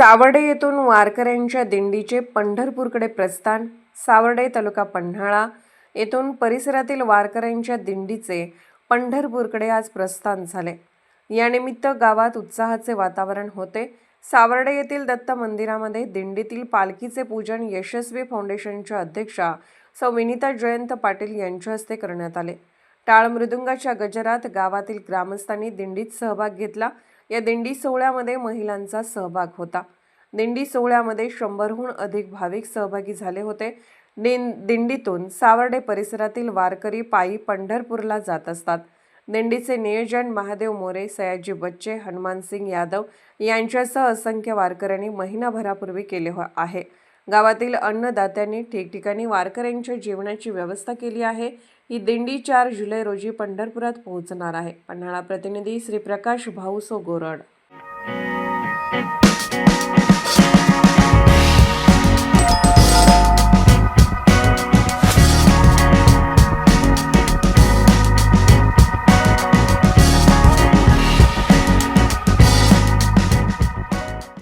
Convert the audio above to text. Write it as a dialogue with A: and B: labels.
A: सावर्डे येथून वारकऱ्यांच्या दिंडीचे पंढरपूरकडे प्रस्थान सावर्डे तालुका पन्हाळा येथून परिसरातील वारकऱ्यांच्या दिंडीचे पंढरपूरकडे आज प्रस्थान झाले. यानिमित्त गावात उत्साहाचे वातावरण होते. सावर्डे येथील दत्त मंदिरामध्ये दिंडीतील पालखीचे पूजन यशस्वी फाउंडेशनच्या अध्यक्षा सौ विनिता जयंत पाटील यांच्या हस्ते करण्यात आले. टाळ मृदुंगाच्या गजरात गावातील ग्रामस्थांनी दिंडीत सहभाग घेतला. या दिंडी सोहळ्यामध्ये महिलांचा सहभाग होता. दिंडी सोहळ्यामध्ये शंभरहून अधिक भाविक सहभागी झाले होते. दिन दिंडीतून सावर्डे परिसरातील वारकरी पायी पंढरपूरला जात असतात. दिंडीचे नियोजन महादेव मोरे सयाजी बच्चे हनुमान सिंग यादव यांच्यासह असंख्य वारकऱ्यांनी महिनाभरापूर्वी केले हो- आहे. गावातील अन्नदात्यांनी ठिकठिकाणी वारकऱ्यांच्या जेवणाची व्यवस्था केली आहे. ही दिंडी चार जुलै रोजी पंढरपुरात पोहोचणार आहे. पन्हाळा प्रतिनिधी श्री प्रकाश भाऊसो गोरड.